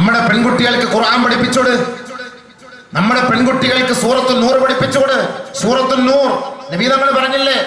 നമ്മുടെ പെൺകുട്ടികൾക്ക് ഖുർആൻ പഠിപ്പിച്ചോട്. നമ്മുടെ പെൺകുട്ടികൾക്ക് സൂറത്തു നൂർ പഠിപ്പിച്ചോട്. സൂറത്തു നൂർ. നബി നമ്മൾ പറഞ്ഞില്ലേ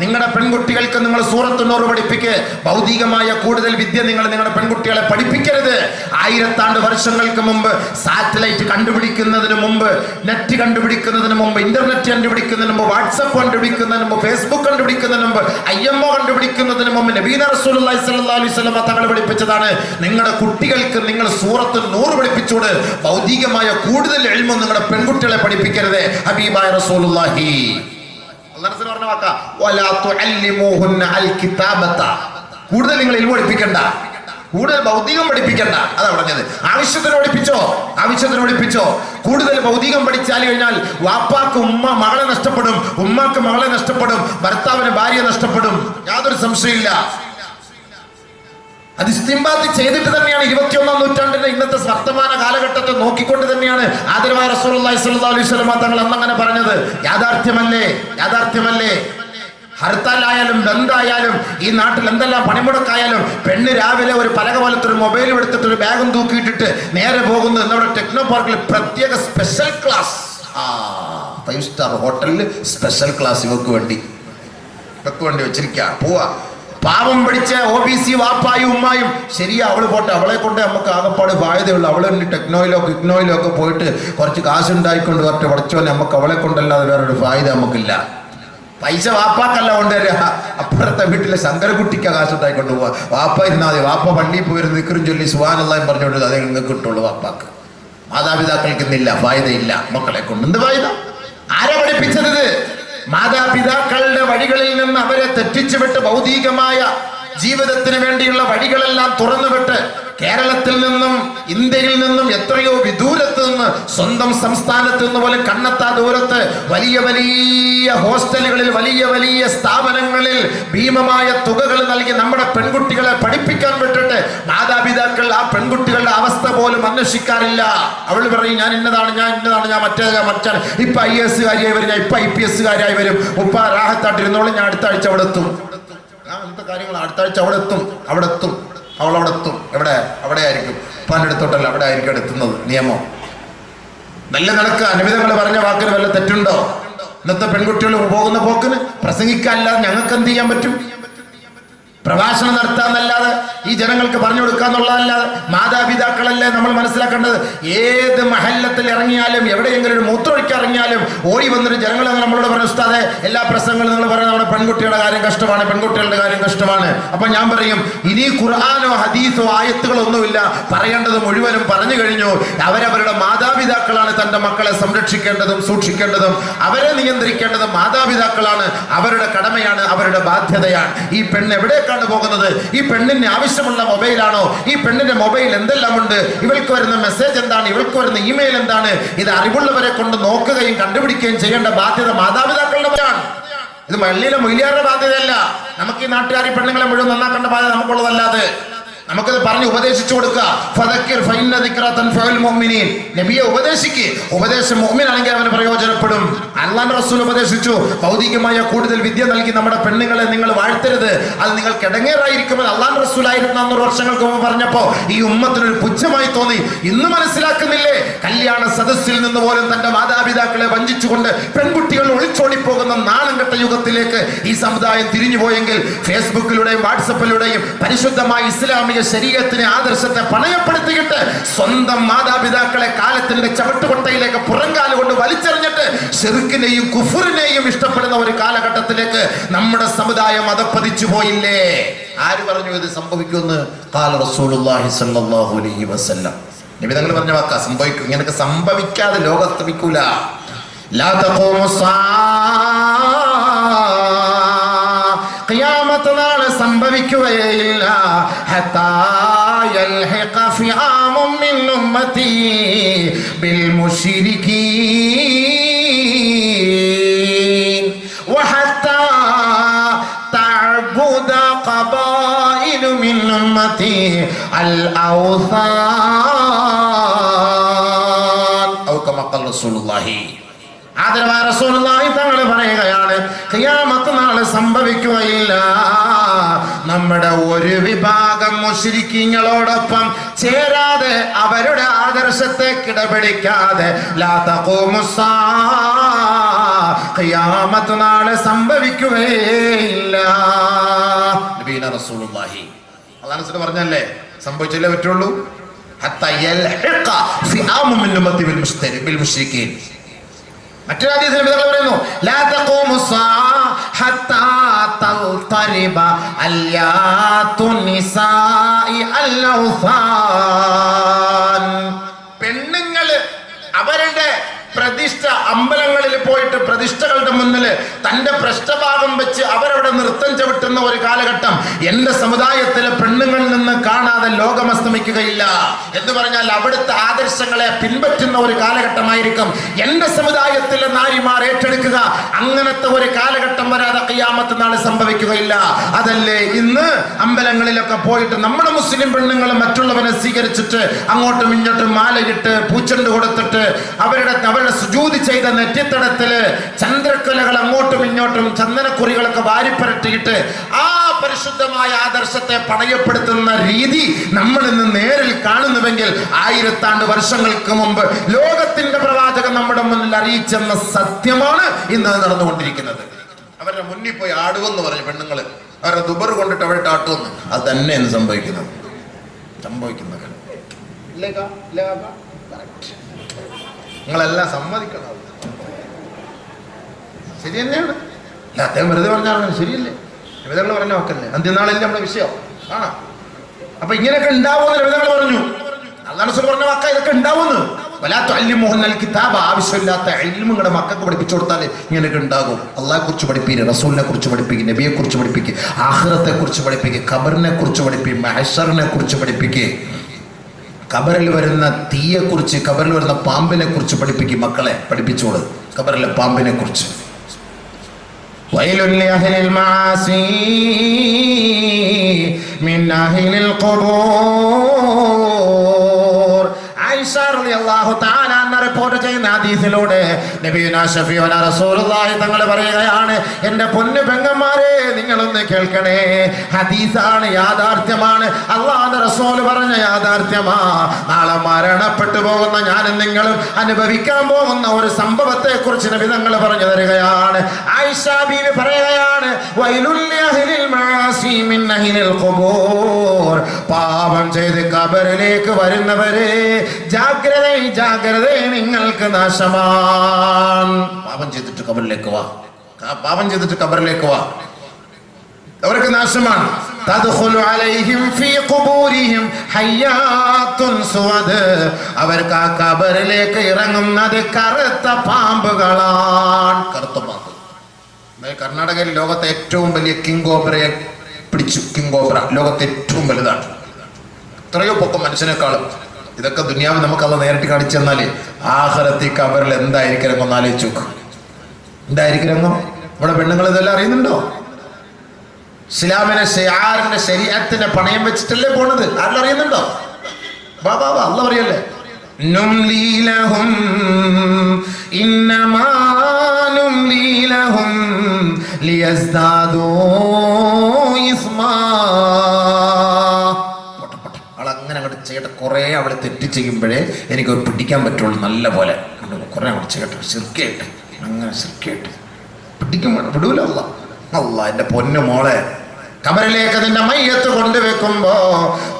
നിങ്ങളുടെ പെൺകുട്ടികൾക്ക് നിങ്ങൾ സൂറത്തു നൂർ പഠിപ്പിക്ക്. ഭൗതികമായ കൂടുതൽ വിദ്യ നിങ്ങൾ നിങ്ങളുടെ പെൺകുട്ടികളെ പഠിപ്പിക്കരുത്. ആയിരത്താണ്ട് വർഷങ്ങൾക്ക് മുമ്പ് സാറ്റലൈറ്റ് കണ്ടുപിടിക്കുന്നതിന് മുമ്പ് നെറ്റ് കണ്ടുപിടിക്കുന്നതിന് മുമ്പ് ഇന്റർനെറ്റ് കണ്ടുപിടിക്കുന്നതിന് മുമ്പ് വാട്സപ്പ് കണ്ടുപിടിക്കുന്നതിന് മുമ്പ് ഫേസ്ബുക്ക് കണ്ടുപിടിക്കുന്നതിന് മുമ്പ് ഐ എം ഒ കണ്ടുപിടിക്കുന്നതിന് മുമ്പ് നബീന സ്വല്ലല്ലാഹു അലൈഹി വസല്ലം തങ്ങൾ പഠിപ്പിച്ചതാണ്. നിങ്ങളുടെ കുട്ടികൾക്ക് നിങ്ങൾ സൂറത്ത് നൂറ് പഠിപ്പിച്ചോട് ഭൗതികമായ കൂടുതൽ എൽമ നിങ്ങളുടെ പെൺകുട്ടികളെ പഠിപ്പിക്കരുത് ഹബീബായ റസൂലുള്ളാഹി. പറഞ്ഞ കൂടുതൽ നിങ്ങൾ ഇൽമ പഠിപ്പിക്കണ്ട. കൂടുതൽ ഭൗതികം പഠിപ്പിക്കണ്ട. അതാ പറഞ്ഞത്. ആവശ്യത്തിന് പഠിപ്പിച്ചോ? ആവശ്യത്തിന് പഠിപ്പിച്ചോ? കൂടുതൽ ഭൗതികം പഠിച്ചാൽ കഴിഞ്ഞാൽ വാപ്പാക്ക് ഉമ്മ മകളെ നഷ്ടപ്പെടും ഉമ്മാക്ക് മകളെ നഷ്ടപ്പെടും ഭർത്താവിന് ഭാര്യ നഷ്ടപ്പെടും. യാതൊരു സംശയമില്ല അത് ഇസ്തിംബാത്ത് ചെയ്തിട്ട് തന്നെയാണ് ഇരുപത്തിയൊന്നാം നൂറ്റാണ്ടിന്റെ ഇന്നത്തെ വർത്തമാന കാലഘട്ടത്തെ നോക്കിക്കൊണ്ട് തന്നെയാണ് ആദരവായ റസൂലുള്ളാഹി സ്വല്ലല്ലാഹു അലൈഹി വസല്ലം തങ്ങൾ അന്നങ്ങനെ പറഞ്ഞത്. യാഥാർത്ഥ്യമല്ലേ? യാഥാർത്ഥ്യമല്ലേ? ഹർത്താലായാലും ബന്ധായാലും ഈ നാട്ടിൽ എന്തെല്ലാം പണിമുടക്കായാലും പെണ്ണ് രാവിലെ ഒരു പലക പോലത്തെ ഒരു മൊബൈലും എടുത്തിട്ട് ഒരു ബാഗും തൂക്കിയിട്ടിട്ട് നേരെ പോകുന്നു നമ്മുടെ ടെക്നോ പാർക്കിൽ പ്രത്യേക സ്പെഷ്യൽ ക്ലാസ് ആ ഫൈവ് സ്റ്റാർ ഹോട്ടലിൽ സ്പെഷ്യൽ ക്ലാസ് ഇവർക്ക് വേണ്ടി. ഇവർക്ക് വേണ്ടി വെച്ചിരിക്കുക പോവാ. പാവം പിടിച്ച ഒ ബി സി വാപ്പായും ഉമ്മായും. ശരിയാ അവൾ പോട്ടെ. അവളെ കൊണ്ട് നമുക്ക് ആകപ്പാട് ബാധ്യതയുള്ളൂ. അവളെ ടെക്നോയിലോ ഇഗ്നോയിലോ ഒക്കെ പോയിട്ട് കുറച്ച് കാശ് കാശുണ്ടായിക്കൊണ്ട് വരട്ടെ പഠിച്ചോനെ നമുക്ക് അവളെ കൊണ്ടല്ലാതെ വേറൊരു ഫായ്ദ നമുക്കില്ല. പൈസ വാപ്പാക്കല്ല കൊണ്ടുവരിക. അപ്പുറത്തെ വീട്ടിലെ ശങ്കരകുട്ടിക്ക് കാശ് ഉണ്ടായിക്കൊണ്ട് പോവാ. വാപ്പ ഇരുന്നാൽ മതി. വാപ്പ പള്ളിയിൽ പോയിരുന്ന് നിക്കറും ചൊല്ലി സുഹാനെല്ലാം പറഞ്ഞുകൊണ്ട് അതേ നിങ്ങൾക്ക് കിട്ടുള്ളൂ വാപ്പാക്ക്. മാതാപിതാക്കൾക്ക് ഇന്നില്ല. ഫായ്ദയില്ല മക്കളെ കൊണ്ട്. എന്ത് ഫായ്ദ ആരെ പഠിപ്പിച്ചത്? മാതാപിതാക്കളുടെ വഴികളിൽ നിന്ന് അവരെ തെറ്റിച്ചുവിട്ട് ഭൗതികമായ ജീവിതത്തിന് വേണ്ടിയുള്ള വഴികളെല്ലാം തുറന്നുവിട്ട് കേരളത്തിൽ നിന്നും ഇന്ത്യയിൽ നിന്നും എത്രയോ വിദൂരത്ത് നിന്ന് സ്വന്തം സംസ്ഥാനത്ത് നിന്ന് പോലും കണ്ണെത്താ ദൂരത്ത് വലിയ വലിയ ഹോസ്റ്റലുകളിൽ വലിയ വലിയ സ്ഥാപനങ്ങളിൽ ഭീമമായ തുകകൾ നൽകി നമ്മുടെ പെൺകുട്ടികളെ പഠിപ്പിക്കാൻ വിട്ടിട്ട് മാതാപിതാക്കൾ ആ പെൺകുട്ടികളുടെ അവസ്ഥ പോലും അന്വേഷിക്കാറില്ല. അവൾ പറയും ഞാൻ ഇന്നതാണ് ഞാൻ ഇന്നതാണ് ഞാൻ മറ്റേ മറ്റാണ് ഇപ്പൊ ഐ എസ് കാര്യമായി വരും ഞാൻ ഇപ്പൊ ഐ പി എസ് കാര്യമായി വരും. ഉപ്പ രാഹത്താട്ടിരുന്നോളും ഞാൻ അടുത്ത ആഴ്ച അവിടെ എത്തും. അങ്ങനത്തെ കാര്യങ്ങൾ അടുത്ത ആഴ്ച അവിടെ എത്തും അവിടെ എത്തും. അവൾ അവിടെ എത്തും എവിടെ? അവിടെ ആയിരിക്കും പാലെടുത്തോട്ടല്ല അവിടെ ആയിരിക്കും എത്തുന്നത്. നിയമം. നല്ല നടക്കുക അനുവിധങ്ങൾ പറഞ്ഞ വാക്കിന് വല്ല തെറ്റുണ്ടോ? ഇന്നത്തെ പെൺകുട്ടികൾ പോകുന്ന പോക്കിന് പ്രസംഗിക്കാനല്ലാതെ ഞങ്ങൾക്ക് എന്ത് ചെയ്യാൻ പറ്റും? പ്രഭാഷണം നടത്താന്നല്ലാതെ ഈ ജനങ്ങൾക്ക് പറഞ്ഞു കൊടുക്കുക എന്നുള്ളതല്ലാതെ മാതാപിതാക്കളല്ലേ നമ്മൾ മനസ്സിലാക്കേണ്ടത്? ഏത് മഹല്ലത്തിൽ ഇറങ്ങിയാലും എവിടെയെങ്കിലും ഒരു മൂത്രമൊഴിക്കാൻ ഇറങ്ങിയാലും ഓടി വന്നൊരു ജനങ്ങൾ നമ്മളോട് പറഞ്ഞു ഉസ്താദെ എല്ലാ പ്രസംഗങ്ങളും നിങ്ങൾ പറയുന്നത് നമ്മുടെ പെൺകുട്ടികളുടെ കാര്യം കഷ്ടമാണ് പെൺകുട്ടികളുടെ കാര്യം കഷ്ടമാണ്. അപ്പൊ ഞാൻ പറയും ഇനി ഖുർആാനോ ഹദീസോ ആയത്തുകളോ ഒന്നുമില്ല പറയേണ്ടത് മുഴുവനും പറഞ്ഞു കഴിഞ്ഞു. അവരവരുടെ മാതാപിതാക്കളാണ് തന്റെ മക്കളെ സംരക്ഷിക്കേണ്ടതും സൂക്ഷിക്കേണ്ടതും. അവരെ നിയന്ത്രിക്കേണ്ടതും മാതാപിതാക്കളാണ്. അവരുടെ കടമയാണ് അവരുടെ ബാധ്യതയാണ്. ഈ പെണ്ണ് എവിടേക്കാണ് പോകുന്നത്? ഈ പെണ്ണിന് ആവശ്യമുള്ള മൊബൈലാണോ? ഈ പെണ്ണിന്റെ മൊബൈൽ എന്തെല്ലാം ഉണ്ട് ഇവൾക്ക് വരുന്ന മെസ്സേജ് എന്താണ്? ഇവൾക്ക് വരുന്ന ഇമെയിൽ എന്താണ്? ഇത് അറിവുള്ളവരെ കൊണ്ട് നോക്കുകയും കണ്ടുപിടിക്കുകയും ചെയ്യേണ്ട ബാധ്യത മാതാപിതാക്കളുടെ മേലാണ്. ഇത് മള്ളിയിലെ മൊയ്ലിയാരുടെ ബാധ്യതയല്ല. നമുക്ക് ഈ നാട്ടുകാരി പെണ്ണുങ്ങളെ മുഴുവൻ നന്നാക്കേണ്ട ബാധ്യത നമുക്കുള്ളതല്ലാതെ. നമുക്കത് പറഞ്ഞ് ഉപദേശിച്ചു കൊടുക്കുക. നബിയെ ഉപദേശിക്ക്. ഉപദേശം മുഅ്മിനാണെങ്കിൽ അവന് പ്രയോജനപ്പെടും. അല്ലാൻ റസൂൽ ഉപദേശിച്ചു. ഭൗതികമായ കൂടുതൽ വിദ്യ നൽകി നമ്മുടെ പെണ്ണുങ്ങളെ നിങ്ങൾ വാഴ്ത്തരുത്. അത് നിങ്ങൾ കിടങ്ങേറായിരിക്കുമെന്ന് അല്ലാൻ റസൂൽ ആയിരത്തി നാനൂറ് വർഷങ്ങൾക്ക് മുമ്പ് പറഞ്ഞപ്പോ ഈ ഉമ്മത്തിനൊരു പുച്ഛമായി തോന്നി. ഇന്ന് മനസ്സിലാക്കുന്നില്ലേ? കല്യാണ സദസ്സിൽ നിന്ന് പോലും തന്റെ മാതാപിതാക്കളെ വഞ്ചിച്ചുകൊണ്ട് പെൺകുട്ടികൾ ഒളിച്ചോടിപ്പോകുന്ന നാണം കെട്ട യുഗത്തിലേക്ക് ഈ സമുദായം തിരിഞ്ഞുപോയെങ്കിൽ ഫേസ്ബുക്കിലൂടെയും വാട്സപ്പിലൂടെയും പരിശുദ്ധമായ ഇസ്ലാമിക ശരീരത്തിനെ ആദർശത്തെ പണയപ്പെടുത്തിയിട്ട് സ്വന്തം മാതാപിതാക്കളെ കാലത്തിന്റെ ചവിട്ടുകൊട്ടയിലേക്ക് പുറങ്കാൽ കൊണ്ട് വലിച്ചെറിഞ്ഞിട്ട് ഷെറുക്കിനെയും കുഫുറിനെയും ഇഷ്ടപ്പെടുന്ന ഒരു കാലഘട്ടത്തിലേക്ക് നമ്മുടെ സമുദായം അതപ്പതിച്ചു പോയില്ലേ? ആര് പറഞ്ഞു ഇത് സംഭവിക്കുമെന്ന്? കാല റസൂലുള്ളാഹി അലൈഹി നബി തങ്ങൾ പറഞ്ഞ വാക്കാ സംഭവിക്കും. ഇങ്ങനൊക്കെ സംഭവിക്കാതെ ലോകസ്തമിക്കൂല ലാ സംഭവിക്കുകയില്ല ഹത്താ യൽഹിഖ ഫിആമും മിൻ ഉമ്മത്തി ബിൽ മുശ്രികീൻ വഹത്താ تعبد قبائل من أمتي الأوثان أو كما قال رسول الله ആദരവായ റസൂലുള്ളാഹി തങ്ങൾ പറയുകയാണ് ഖിയാമത്ത് നാള് സംഭവിക്കുകയില്ല നമ്മുടെ ഒരു വിഭാഗം മുസ്ലിക്കിങ്ങളോടൊപ്പം ചേരാതെ അവരുടെ ആദർശത്തെ കിടപിടിക്കാതെ ഖിയാമത്ത് നാളെ സംഭവിക്കുകയില്ല. അതാണ് പറഞ്ഞല്ലേ? സംഭവിച്ചല്ലേ പറ്റുള്ളൂ? മറ്റൊരു ഹദീസിൽ പറയുന്നു ലാ തഖൂമു ഹത്താ തൽതരിബ അവരുടെ പ്രതിഷ്ഠ അമ്പലങ്ങളിൽ പോയിട്ട് പ്രതിഷ്ഠകളുടെ മുന്നിൽ തന്റെ പ്രശ്നഭാഗം വെച്ച് അവരവിടെ നൃത്തം ചവിട്ടുന്ന ഒരു കാലഘട്ടം എന്റെ സമുദായത്തിലെ പെണ്ണുങ്ങളിൽ നിന്ന് കാണാതെ ലോകം അസ്തമിക്കുകയില്ല എന്ന് പറഞ്ഞാൽ അവിടുത്തെ ആദർശങ്ങളെ പിൻപറ്റുന്ന ഒരു കാലഘട്ടമായിരിക്കും. എന്റെ സമുദായത്തിലെ നാരിമാർ ഏറ്റെടുക്കുക അങ്ങനത്തെ ഒരു കാലഘട്ടം വരാതെ കയ്യാമത്ത് നാളെ സംഭവിക്കുകയില്ല. അതല്ലേ? ഇന്ന് അമ്പലങ്ങളിലൊക്കെ പോയിട്ട് നമ്മുടെ മുസ്ലിം പെണ്ണുങ്ങൾ മറ്റുള്ളവനെ സ്വീകരിച്ചിട്ട് അങ്ങോട്ടും ഇങ്ങോട്ടും മാലയിട്ട് പൂച്ചണ്ട് കൊടുത്തിട്ട് അവരുടെ അവരുടെ സുജൂതി ചെയ്ത നെറ്റിത്തടത്തിൽ ചന്ദ്രക്കലകൾ അങ്ങോട്ടും ഇങ്ങോട്ടും ചന്ദനക്കുറികളൊക്കെ വാരിപ്പരട്ടിയിട്ട് ആ പരിശുദ്ധമായ ആദർശത്തെ പണയപ്പെടുത്തുന്ന രീതി നമ്മൾ ഇന്ന് നേരിൽ കാണുന്നുവെങ്കിൽ ആയിരത്താണ്ട് വർഷങ്ങൾക്ക് മുമ്പ് ലോകത്തിന്റെ പ്രവാചകൻ നമ്മുടെ മുന്നിൽ അറിയിച്ചെന്ന സത്യമാണ് ഇന്ന് നടന്നുകൊണ്ടിരിക്കുന്നത്. അവരുടെ മുന്നിൽ പോയി ആടുവെന്ന് പറഞ്ഞു പെണ്ണുങ്ങൾ. അവരുടെ ദുബർ കൊണ്ടിട്ട് അവരുടെ ആട്ടുമെന്ന് അത് തന്നെ ഇന്ന് സംഭവിക്കുന്നത് സംഭവിക്കുന്നത് നിങ്ങളെല്ലാം സമ്മതിക്കണം. ശരി തന്നെയാണ് അല്ല അദ്ദേഹം വെറുതെ പറഞ്ഞാണ് ശരിയല്ലേ? രവിതകൾ പറഞ്ഞ വാക്കല്ലേ? അന്ത്യനാളല്ലേ നമ്മുടെ വിഷയം. ആണോ? അപ്പൊ ഇങ്ങനെയൊക്കെ ഉണ്ടാവുമെന്ന് രവിതകൾ പറഞ്ഞു. അള്ളാഹ് പറഞ്ഞ വാക്ക ഇതൊക്കെ ഉണ്ടാവുമെന്ന്. വലാത്ത അല്ലിമോഹൻ കിതാബ് ആവശ്യമില്ലാത്ത അല്ലും നിങ്ങളുടെ മക്കൾക്ക് പഠിപ്പിച്ചു കൊടുത്താൽ ഇങ്ങനെയൊക്കെ ഉണ്ടാകും. അള്ളാഹെ കുറിച്ച് പഠിപ്പിക്കുക റസൂലിനെ കുറിച്ച് പഠിപ്പിക്കുക നബിയെ കുറിച്ച് പഠിപ്പിക്കുക ആഹ്റത്തെ കുറിച്ച് പഠിപ്പിക്കുക ഖബറിനെ കുറിച്ച് പഠിപ്പിക്കുക മഹഷറിനെ കുറിച്ച് പഠിപ്പിക്കുക ഖബറിൽ വരുന്ന തീയെ കുറിച്ച് ഖബറിൽ വരുന്ന പാമ്പിനെ കുറിച്ച് പഠിപ്പിക്കും മക്കളെ പഠിപ്പിച്ചോളൂ. ഖബറിലെ പാമ്പിനെ കുറിച്ച് വയലുൽ അഹ്ലിൽ മആസി മിൻ അഹ്ലിൽ ഖുബൂർ. റിപ്പോർട്ട് ചെയ്യുന്ന ഹദീസിലൂടെ നബിയുനാ ഷഫീഉന റസൂലുള്ളാഹി തങ്ങൾ പറയുകയാണ് എന്റെ പൊന്നു പെങ്ങന്മാരെ നിങ്ങളൊന്ന് കേൾക്കണേ. ഹദീസാണ് യാഥാർത്ഥ്യമാണ്. അള്ളാഹുവിന്റെ റസൂൽ പറഞ്ഞ യാഥാർത്ഥ്യമാ. നാളെ മരണപ്പെട്ടു പോകുന്ന ഞാനും നിങ്ങളും അനുഭവിക്കാൻ പോകുന്ന ഒരു സംഭവത്തെ കുറിച്ച് നബി തങ്ങൾ പറഞ്ഞു തരികയാണ്. ആയിഷ ബീവി പറയുകയാണ് വൈലുല്ലി പാപം ചെയ്ത് കബറിലേക്ക് വരുന്നവരെ ജാഗ്രത ജാഗ്രത നിങ്ങൾക്ക് നാശമാണ് പാപം ചെയ്തിട്ട് കബറിലേക്ക് വാ. പാപം ചെയ്തിട്ട് കബറിലേക്ക് വാ. അവർക്ക് നാശമാണ്. അവർക്ക് ആ കബറിലേക്ക് ഇറങ്ങുന്നത് കറുത്ത പാമ്പുകളാണ്. കറുത്ത പാമ്പ്. കർണാടകയിൽ ലോകത്തെ ഏറ്റവും വലിയ കിങ് കോബ്രയെ പിടിച്ചു. കിങ് കോബ്ര ലോകത്തെ ഏറ്റവും വലുതാണ്. എത്രയോ പൊക്കം മനുഷ്യനേക്കാളും. ഇതൊക്കെ ദുനിയാവ് നമുക്കത് നേരിട്ട് കാണിച്ചു തന്നാൽ ആഹാരത്തേക്ക് അവരിൽ എന്തായിരിക്കും രംഗം ആലോചിച്ചു എന്തായിരിക്കും രംഗം നമ്മുടെ പെണ്ണുങ്ങൾ ഇതെല്ലാം അറിയുന്നുണ്ടോ? ഇസ്ലാമിനെ ഷെയാറിന്റെ ശരീരത്തിന്റെ പണയം വെച്ചിട്ടല്ലേ പോണത്? ആരും അറിയുന്നുണ്ടോ? ബാബാ അല്ല പറയല്ലേ ഇന്നമാ ലീലഹും ലിയസ്ദാദൂ അങ്ങനെ അങ്ങോട്ട് ചെയ്യട്ടെ. കുറേ അവിടെ തെറ്റ് ചെയ്യുമ്പോഴേ എനിക്ക് പിടിക്കാൻ പറ്റുള്ളൂ നല്ല പോലെ. കുറേ അങ്ങോട്ട് ചെയ്യട്ടെ. ശിർക്കയായിട്ട് അങ്ങനെ ശിർക്കയായിട്ട് പിടിക്കും വിടൂല അല്ല. അല്ല എന്റെ പൊന്നു മോളെ. കബറിലേക്ക് അതിന്റെ മയ്യത്ത് കൊണ്ടുവെക്കുമ്പോ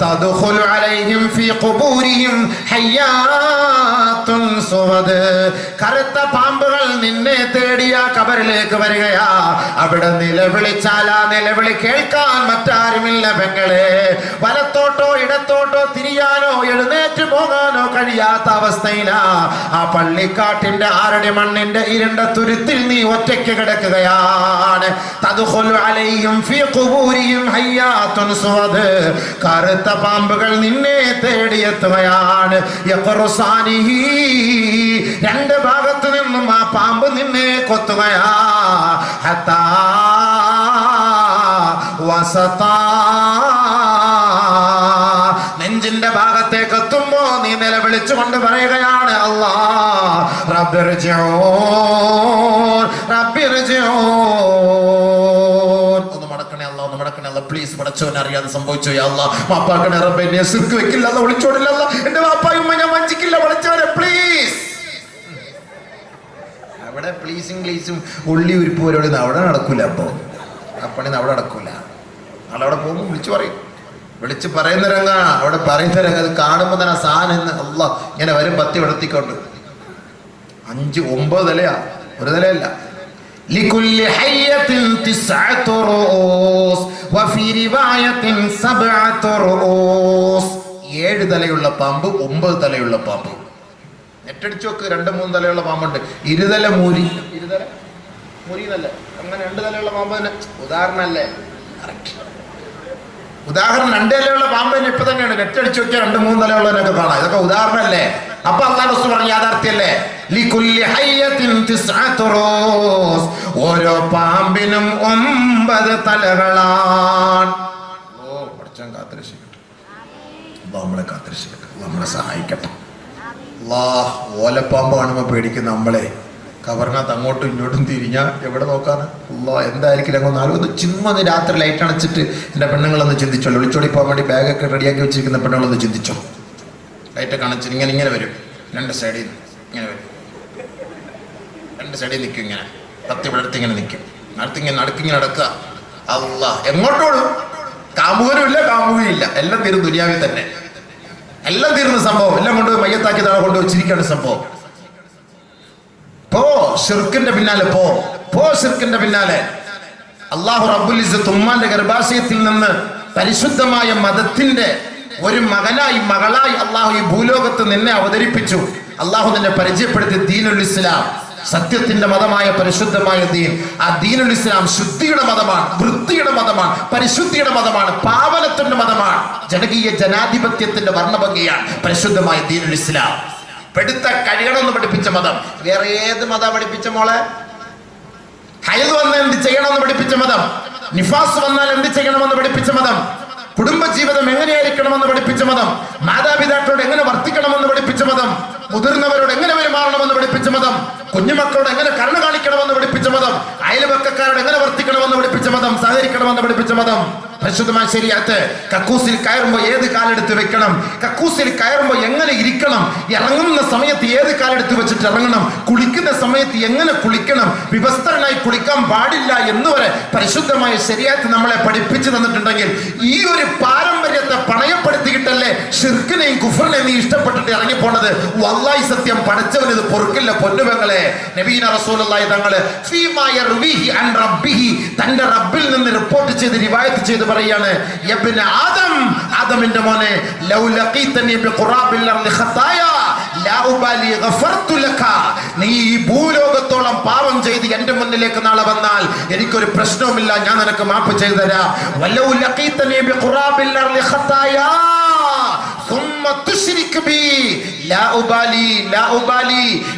തതുഹുലു അലൈഹിം ഫീ ഖുബൂരിഹിം ഹയ്യാ. സുവദ് കറുത്ത പാമ്പുകൾ നിന്നെ തേടിയ കബറിലേക്ക് വരികയാ. അവിടെ നിലവിളിച്ചാൽ ആ നിലവിളി കേൾക്കാൻ മറ്റാരുമില്ല പെങ്ങളെ. വലത്തോട്ടോ ഇടത്തോട്ടോ തിരിയാനോ എഴുന്നേറ്റ് പോകാനോ കഴിയാത്ത അവസ്ഥയിലാ. ആ പള്ളിക്കാട്ടിന്റെ ആരുടെ മണ്ണിന്റെ ഇരുണ്ട തുരുത്തിൽ നീ ഒറ്റയ്ക്ക് കിടക്കുകയാണ്. കറുത്ത പാമ്പുകൾ നിന്നെ തേടിയെത്തുകയാണ് രണ്ട് ഭാഗത്തു നിന്നും ആ പാമ്പ് നിന്നെ കൊത്തുകയാ. ഹത്താ നെഞ്ചിന്റെ ഭാഗത്തേക്ക് എത്തുമ്പോ നീ നിലവിളിച്ചുകൊണ്ട് പറയുകയാണ് അല്ലാ ഒന്ന് മടക്കണേ അല്ല മടക്കണേ അല്ല പ്ലീസ് മടച്ചോനെ അറിയാതെ സംഭവിച്ചു അല്ല. മാപ്പാക്കണേ റബ്ബെ എന്നെ സിർക്ക് വെക്കില്ല വിളിച്ചോടില്ല എന്റെ വാപ്പായും ഉമ്മ ഞാൻ വഞ്ചിക്കില്ല പടച്ചവനെ പ്ലീസ് അവിടെ പ്ലീസും പ്ലീസും ഉള്ളി ഉരുപ്പ് പരിപാടി അവിടെ നടക്കൂല അപ്പോ ആ പണി അവിടെ നടക്കൂല ആളവിടെ പോകുമ്പോൾ വിളിച്ചു പറയും വിളിച്ച് പറയുന്ന രംഗ അവിടെ പറയുന്ന രംഗം അത് കാണുമ്പോൾ തന്നെ ആ സാധനം ഇന്ന് അല്ല ഇങ്ങനെ വരും പത്തി വിടത്തിക്കൊണ്ട് അഞ്ച് ഒമ്പത് തലയാ ഒരു തലയല്ല لكل حية تسعة رؤوس وفي رواية سبعة رؤوس ഏഴ് തലയുള്ള പാമ്പ് ഒമ്പത് തലയുള്ള പാമ്പ്. നെറ്റടിച്ചു നോക്ക് രണ്ട് മൂന്ന് തലയുള്ള പാമ്പുണ്ട്. ഇരുതല മൂരി. ഇരുതല? മൂരി നല്ല അങ്ങനെ രണ്ട് തലയുള്ള പാമ്പ് തന്നെ. ഉദാഹരണമല്ലേ. ഉദാഹരണം രണ്ട് തലയുള്ള പാമ്പ് തന്നെ ഇപ്പൊ തന്നെയാണ് നെറ്റടിച്ചു നോക്കിയാൽ രണ്ട് മൂന്ന് തലയുള്ളതിനൊക്കെ കാണാം. ഇതൊക്കെ ഉദാഹരണമല്ലേ അപ്പൊ അള്ളാഹ് റസൂൽ പറഞ്ഞ യാഥാർത്ഥ്യല്ലേ. ഓരോ പാമ്പിനും ഒമ്പത് തലകളാണ്. നമ്മളെ കാത്തിരിച്ചിട്ട് നമ്മളെ സഹായിക്കട്ടെ. അള്ളാഹ് ഓലപ്പാമ്പ് കാണുമ്പോൾ പേടിക്കുന്ന നമ്മളെ. കവറിനകത്ത് അങ്ങോട്ടും ഇങ്ങോട്ടും തിരിഞ്ഞ എവിടെ നോക്കാണ് അള്ളാ എന്തായിരിക്കും അങ്ങ് നാലും ഒന്ന് ചുമ്മാ ഒന്ന് രാത്രി ലൈറ്റ് അണച്ചിട്ട് എന്റെ പെണ്ണുങ്ങളൊന്ന് ചിന്തിച്ചോളൂ. ഒളിച്ചോടി പോകാൻ വേണ്ടി ബാഗൊക്കെ റെഡിയാക്കി വെച്ചിരിക്കുന്ന പെണ്ണുങ്ങളൊന്ന് ചിന്തിച്ചോ. ലൈറ്റൊക്കെ അണച്ചിട്ട് ഇങ്ങനെ ഇങ്ങനെ വരും. രണ്ട് സൈഡിൽ നിന്ന് ഇങ്ങനെ വരും. രണ്ട് സൈഡിൽ നിൽക്കും ഇങ്ങനെ. തത്തി വിടർത്തി ഇങ്ങനെ നിൽക്കും നടത്തിങ്ങനെ നടക്കിങ്ങനെ നടക്കുക. അല്ല എങ്ങോട്ടോളും? കാമുകനും ഇല്ല കാമുകയും ഇല്ല. എല്ലാം തീരും ദുനിയാവിൽ തന്നെ. എല്ലാം തീർന്ന സംഭവം. എല്ലാം കൊണ്ട് മയ്യത്താക്കി താഴെ കൊണ്ട് വെച്ചിരിക്കുകയാണ് സംഭവം. പോ ഷിർക്കിന്റെ പിന്നാലെ പോ. പോ ഷിർക്കിന്റെ പിന്നാലെ. അള്ളാഹു ഇസ്സത്ത് ഉമ്മാന്റെ ഗർഭാശയത്തിൽ നിന്ന് പരിശുദ്ധമായ മതത്തിന്റെ ഒരു മകനായി മകളായി അള്ളാഹു ഈ ഭൂലോകത്ത് നിന്നെ അവതരിപ്പിച്ചു. അള്ളാഹു നിന്നെ പരിചയപ്പെടുത്തി ദീനുൽ ഇസ്ലാം. സത്യത്തിന്റെ മതമായ പരിശുദ്ധമായ ദീൻ. ആ ദീനുൽ ഇസ്ലാം ശുദ്ധിയുടെ മതമാണ് വൃത്തിയുടെ മതമാണ് പരിശുദ്ധിയുടെ മതമാണ് പാവനത്തിന്റെ മതമാണ് ജനകീയ ജനാധിപത്യത്തിന്റെ വർണഭംഗിയാണ് പരിശുദ്ധമായ ദീനുൽ ഇസ്ലാം. പെടുത്ത കഴിയണമെന്ന് പഠിപ്പിച്ച മതം. വേറെ ഏത് മതം പഠിപ്പിച്ച മോളെ? ഹയത് വന്നാൽ എന്ത് ചെയ്യണമെന്ന് പഠിപ്പിച്ച മതം? നിഫാസ് വന്നാൽ എന്ത് ചെയ്യണമെന്ന് പഠിപ്പിച്ച മതം? കുടുംബജീവിതം എങ്ങനെയായിരിക്കണമെന്ന് പഠിപ്പിച്ച മതം? മാതാപിതാക്കളോട് എങ്ങനെ വർത്തിക്കണമെന്ന് പഠിപ്പിച്ച മതം? മുതിർന്നവരോട് എങ്ങനെ പെരുമാറണമെന്ന് പഠിപ്പിച്ച മതം? കുഞ്ഞുമക്കളോട് എങ്ങനെ കരുണ കാണിക്കണമെന്ന് പഠിപ്പിച്ച മതം? അയൽവക്കാരോട് എങ്ങനെ വർത്തിക്കണമെന്ന് പഠിപ്പിച്ച മതം? സഹകരിക്കണമെന്ന് പഠിപ്പിച്ച മതം? പരിശുദ്ധമായ ശരിയാത്ത് കക്കൂസിൽ കയറുമ്പോൾ ഏത് കാലെടുത്ത് വെക്കണം? കക്കൂസിൽ കയറുമ്പോൾ എങ്ങനെ ഇരിക്കണം? ഇറങ്ങുന്ന സമയത്ത് ഏത് കാലെടുത്ത് വെച്ചിട്ട് ഇറങ്ങണം? കുളിക്കുന്ന സമയത്ത് എങ്ങനെ കുളിക്കണം? വിവസ്ത്രനായി കുളിക്കാൻ പാടില്ല എന്ന് വരെ പരിശുദ്ധമായ ശരിയാത്ത് നമ്മളെ പഠിപ്പിച്ചു തന്നിട്ടുണ്ടെങ്കിൽ ഈ ഒരു പാരമ്പര്യത്തെ പണയപ്പെടുത്തിയിട്ടല്ലേ ഷിർക്കിനെയും കുഫറിനെയും നീ ഇഷ്ടപ്പെട്ടിട്ട് ഇറങ്ങിപ്പോണത്? വല്ലായി സത്യം പഠിച്ചവൻ ഇത് പൊറുക്കില്ല പൊന്നുപെങ്ങളെ നബീന തങ്ങൾ അൻ റബ്ബിഹി. തന്റെ റബ്ബിൽ നിന്ന് റിപ്പോർട്ട് ചെയ്ത് റിവായത്ത് ചെയ്ത് പറയാണ് ആദം ആദമിന്റെ മോനെ നീ ഈ ഭൂലോകത്തോളം പാപം ചെയ്ത് എന്റെ മുന്നിലേക്ക് നാളെ വന്നാൽ എനിക്കൊരു പ്രശ്നവുമില്ല ഞാൻ നിനക്ക് മാപ്പ് ചെയ്തു തരാം.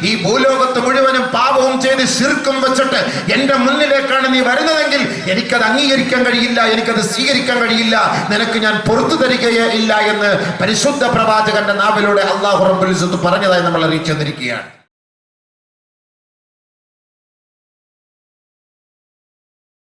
ഈ ഭൂലോകത്ത് മുഴുവനും പാപവും ചെയ്ത് ശിർക്കും വെച്ചിട്ട് എന്റെ മുന്നിലേക്കാണ് നീ വരുന്നതെങ്കിൽ എനിക്കത് അംഗീകരിക്കാൻ കഴിയില്ല എനിക്കത് സ്വീകരിക്കാൻ കഴിയില്ല. നിനക്ക് ഞാൻ പുറത്തു തരികയേ ഇല്ല എന്ന് പരിശുദ്ധ പ്രവാചകന്റെ നാവിലൂടെ അള്ളാഹു റബ്ബുൽ പറഞ്ഞതായി നമ്മൾ അറിയിച്ചു തന്നിരിക്കുകയാണ്.